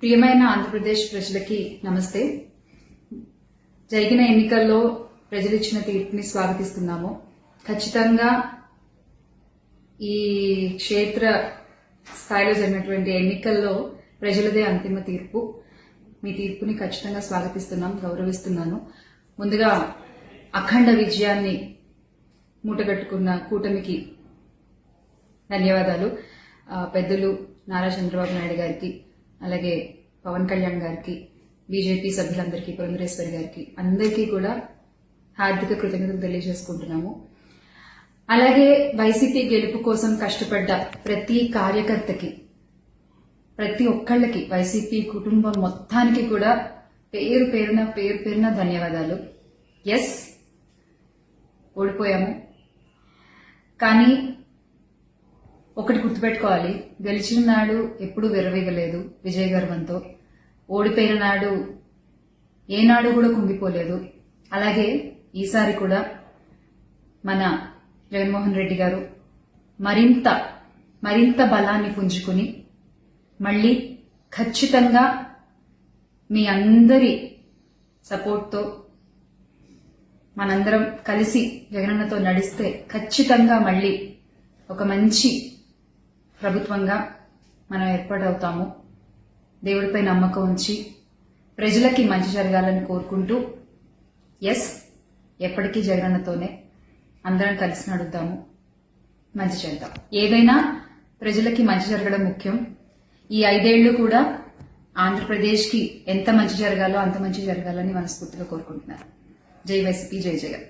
ప్రియమైన ఆంధ్రప్రదేశ్ ప్రజలకి నమస్తే. జరిగిన ఎన్నికల్లో ప్రజలు ఇచ్చిన తీర్పుని స్వాగతిస్తున్నాము. ఖచ్చితంగా ఈ క్షేత్ర స్థాయిలో జరిగినటువంటి ఎన్నికల్లో ప్రజలదే అంతిమ తీర్పు. మీ తీర్పుని ఖచ్చితంగా స్వాగతిస్తున్నాం గౌరవిస్తున్నాను. ముందుగా అఖండ విజయాన్ని మూటగట్టుకున్న కూటమికి ధన్యవాదాలు. పెద్దలు నారా చంద్రబాబు నాయుడు గారికి అలాగే పవన్ కళ్యాణ్ గారికి బీజేపీ సభ్యులందరికీ పురంధరేశ్వరి గారికి అందరికీ కూడా హార్దిక కృతజ్ఞతలు తెలియజేసుకుంటున్నాము. అలాగే వైసీపీ గెలుపు కోసం కష్టపడ్డ ప్రతి కార్యకర్తకి ప్రతి ఒక్కళ్ళకి వైసీపీ కుటుంబం మొత్తానికి కూడా పేరు పేరున పేరు పేరున ధన్యవాదాలు. ఎస్ ఓడిపోయాము. కానీ ఒకటి గుర్తుపెట్టుకోవాలి. గెలిచిన నాడు ఎప్పుడూ విరవీగలేదు విజయ గర్వంతో. ఓడిపోయిన నాడు ఏనాడు కూడా కుంగిపోలేదు. అలాగే ఈసారి కూడా మన జగన్మోహన్ రెడ్డి గారు మరింత మరింత బలాన్ని పుంజుకుని మళ్ళీ ఖచ్చితంగా మీ అందరి సపోర్ట్తో మనందరం కలిసి జగనన్నతో నడిస్తే ఖచ్చితంగా మళ్ళీ ఒక మంచి ప్రభుత్వంగా మనం ఏర్పాటవుతాము. దేవుడిపై నమ్మకం ఉంచి ప్రజలకి మంచి జరగాలని కోరుకుంటూ ఎస్ ఎప్పటికీ జగనన్నతోనే అందరం కలిసి నడుద్దాము. మంచి చేద్దాం. ఏదైనా ప్రజలకి మంచి జరగడం ముఖ్యం. ఈ ఐదేళ్ళు కూడా ఆంధ్రప్రదేశ్కి ఎంత మంచి జరగాలో అంత మంచి జరగాలని మనస్ఫూర్తిగా కోరుకుంటున్నారు జై వైసీపీ జై జగన్.